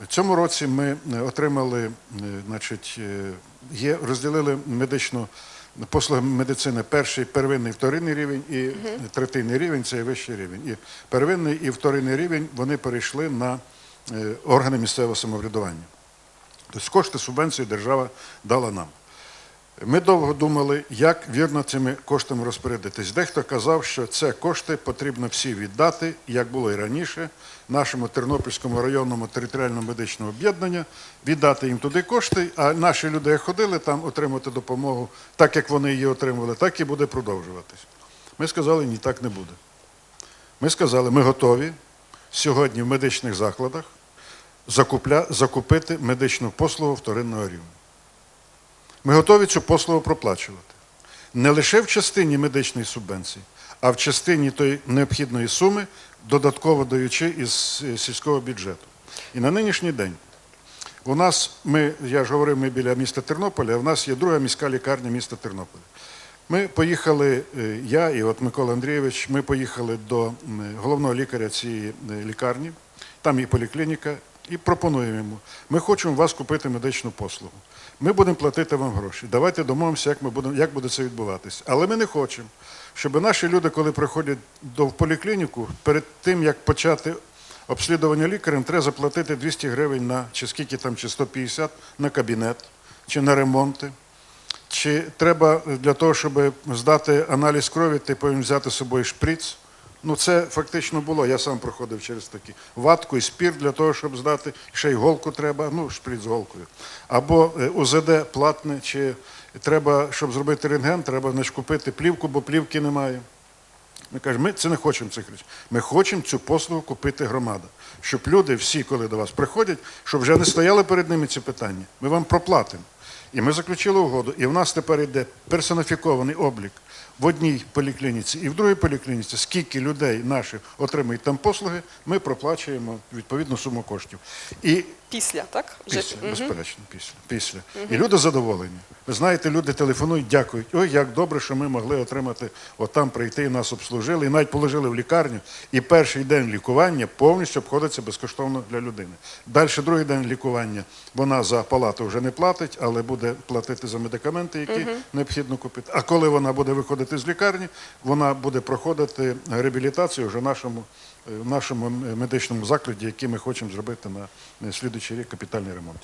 В цьому році ми е, отримали, е, значить, е, є, розділили медичну послуги медицини перший, первинний, вторинний рівень і третинний рівень це вищий рівень. І первинний і вторинний рівень вони перейшли на органи місцевого самоврядування. Тобто кошти субвенції держава дала нам. Ми довго думали, як вірно цими коштами розпорядитись. Дехто казав, що це кошти потрібно всі віддати, як було і раніше, нашому Тернопільському районному територіальному медичному об'єднанню, віддати їм туди кошти, а наші люди ходили там отримати допомогу, так як вони її отримували, так і буде продовжуватись. Ми сказали, ні, так не буде. Ми сказали, ми готові сьогодні в медичних закладах закупля, закупити медичну послугу вторинного рівня. Ми готові цю послугу проплачувати. Не лише в частині медичної субвенції, а в частині тої необхідної суми, додатково даючи із е, сільського бюджету. І на нинішній день у нас, ми, я ж говорив, ми біля міста Тернополя, в нас є друга міська лікарня міста Тернополя. Ми поїхали, е, я і от Микола Андрійович, ми поїхали до головного лікаря цієї е, лікарні, там є поліклініка, і пропонуємо йому, ми хочемо вас купити медичну послугу. Ми будемо платити вам гроші. Давайте домовимося, як, ми будемо, як буде це відбуватися. Але ми не хочемо, щоб наші люди, коли приходять до поліклініку, перед тим, як почати обслідування лікарем, треба заплатити 200 гривень на чи скільки там, чи 150 на кабінет, чи на ремонти. Чи треба для того, щоб здати аналіз крові, ти повинен взяти з собою шприц? Ну, це фактично було. Я сам проходив через такі ватку і спір для того, щоб здати. Ще й голку треба, ну, шприц з голкою. Або е, УЗД платне, чи треба, щоб зробити рентген, треба значить, купити плівку, бо плівки немає. Ми кажемо, ми це не хочемо цих речей. Ми хочемо цю послугу купити громада. Щоб люди всі, коли до вас приходять, щоб вже не стояли перед ними ці питання. Ми вам проплатимо. І ми заключили угоду. І в нас тепер йде персоніфікований облік в одній поліклініці і в другій поліклініці. Скільки людей наших отримують там послуги, ми проплачуємо відповідну суму коштів. І Після, так? Вже- Після, безперечно, після. після. І люди задоволені. Ви знаєте, люди телефонують, дякують. Ой, як добре, що ми могли отримати, от там прийти, нас обслужили, і навіть положили в лікарню. І перший день лікування повністю обходиться безкоштовно для людини. Далі другий день лікування вона за палату вже не платить, але буде платити за медикаменти, які необхідно купити. А коли вона буде виходити з лікарні, вона буде проходити реабілітацію вже нашому, е, в нашому медичному закладі, який ми хочемо зробити на е, слідуючий рік капитальный ремонт.